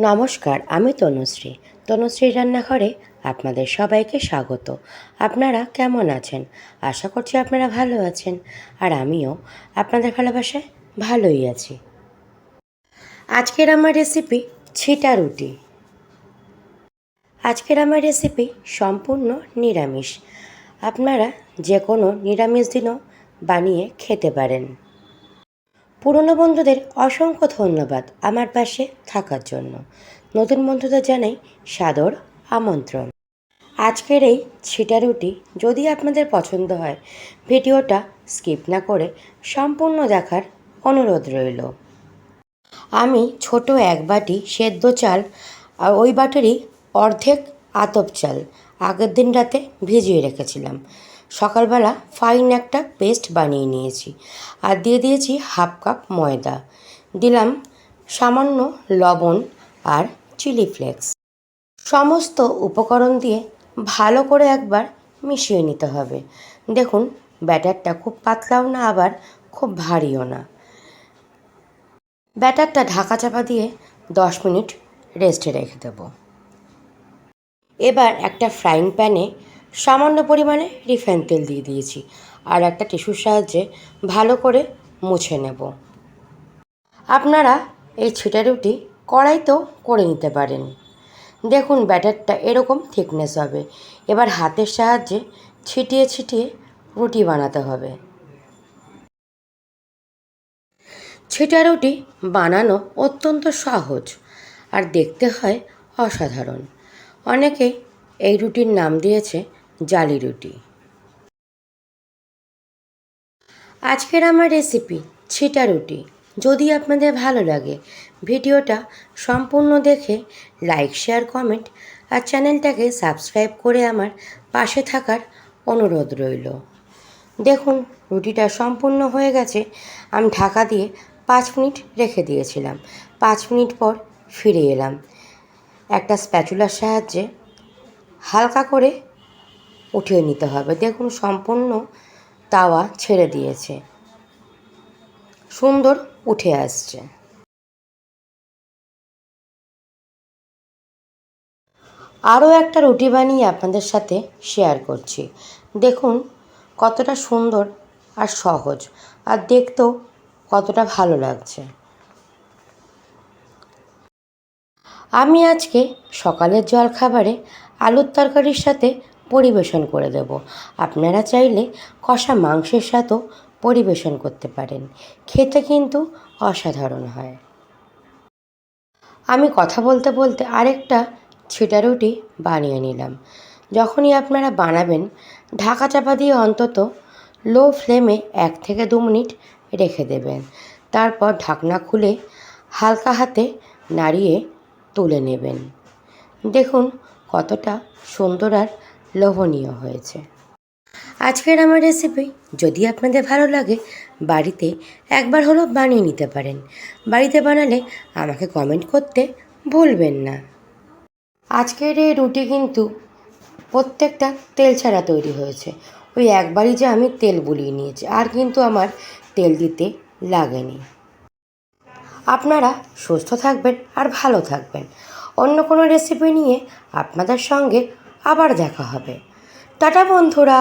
নমস্কার, আমি তনুশ্রী। তনুশ্রী রান্নাঘরে আপনাদের সবাইকে স্বাগত। আপনারা কেমন আছেন? আশা করছি আপনারা ভালো আছেন। আর আমিও আপনাদের ভালোবাসায় ভালোই আছি। আজকের আমার রেসিপি ছিটা রুটি। আজকের আমার রেসিপি সম্পূর্ণ নিরামিষ। আপনারা যে কোনো নিরামিষ দিনও বানিয়ে খেতে পারেন। পুরনো বন্ধুদের অসংখ্য ধন্যবাদ আমার পাশে থাকার জন্য। নতুন বন্ধুদের জানাই সাদর আমন্ত্রণ। আজকের এই ছিটা রুটি যদি আপনাদের পছন্দ হয়, ভিডিওটা স্কিপ না করে সম্পূর্ণ দেখার অনুরোধ রইল। আমি ছোট এক বাটি সেদ্ধ চাল আর ওই বাটিরই অর্ধেক আতপ চাল আগের দিন রাতে ভিজিয়ে রেখেছিলাম। সকালবেলা ফাইন একটা পেস্ট বানিয়ে নিয়েছি আর দিয়ে দিয়েছি হাফ কাপ ময়দা। দিলাম সামান্য লবণ আর চিলি ফ্লেক্স সমস্ত উপকরণ দিয়ে ভালো করে একবার মিশিয়ে নিতে হবে। দেখুন, ব্যাটারটা খুব পাতলাও না, আবার খুব ভারীও না। ব্যাটারটা ঢাকা চাপা দিয়ে দশ মিনিট রেস্টে রেখে দেবো। এবার একটা ফ্রাইং প্যানে সামান্য পরিমাণে রিফাইন তেল দিয়ে দিয়েছি। আর একটা টিস্যুর সাহায্যে ভালো করে মুছে নেব। আপনারা এই ছিটা রুটি কড়াইতেও করে নিতে পারেন। দেখুন ব্যাটারটা এরকম থিকনেস হবে। এবার হাতের সাহায্যে ছিটিয়ে ছিটিয়ে রুটি বানাতে হবে। ছিটা রুটি বানানো অত্যন্ত সহজ আর দেখতে হয় অসাধারণ। অনেকে এই রুটির নাম দিয়েছে জালি রুটি। আজকের আমার রেসিপি ছিটা রুটি। যদি আপনাদের ভালো লাগে, ভিডিওটা সম্পূর্ণ দেখে লাইক শেয়ার কমেন্ট আর চ্যানেলটাকে সাবস্ক্রাইব করে আমার পাশে থাকার অনুরোধ রইল। দেখুন, রুটিটা সম্পূর্ণ হয়ে গেছে। আমি ঢাকা দিয়ে পাঁচ মিনিট রেখে দিয়েছিলাম। পাঁচ মিনিট পর ফিরে এলাম। একটা স্প্যাচুলার সাহায্যে হালকা করে উঠিয়ে নিতে হবে। দেখুন, সম্পূর্ণ তাওয়া ছেড়ে দিয়েছে। সুন্দর উঠে আসছে। আরও একটা রুটি বানিয়ে আপনাদের সাথে শেয়ার করছি। দেখুন, কতটা সুন্দর আর সহজ। আর দেখতেও কতটা ভালো লাগছে। আমি আজকে সকালের জলখাবারে আলুর তরকারির সাথে পরিবেশন করে দেব। আপনারা চাইলে কষা মাংসের সাথেও পরিবেশন করতে পারেন। খেতে কিন্তু অসাধারণ হয়। আমি কথা বলতে বলতে আরেকটা ছিটা রুটি বানিয়ে নিলাম। যখনই আপনারা বানাবেন, ঢাকা চাপা দিয়ে অন্তত লো ফ্লেমে এক থেকে দু মিনিট রেখে দেবেন। তারপর ঢাকনা খুলে হালকা হাতে নাড়িয়ে তুলে নেবেন। দেখুন কতটা সুন্দর আর লোভনীয় হয়েছে। আজকের আমার রেসিপি যদি আপনাদের ভালো লাগে, বাড়িতে একবার হলো বানিয়ে নিতে পারেন। বাড়িতে বানালে আমাকে কমেন্ট করতে ভুলবেন না। আজকের এই রুটি কিন্তু প্রত্যেকটা তেল ছাড়া তৈরি হয়েছে। ওই একবারই যে আমি তেল বুলিয়ে নিয়েছি, আর কিন্তু আমার তেল দিতে লাগেনি। আপনারা সুস্থ থাকবেন আর ভালো থাকবেন। অন্য কোনো রেসিপি নিয়ে আপনাদের সঙ্গে আবার দেখা হবে। টাটা বন্ধুরা।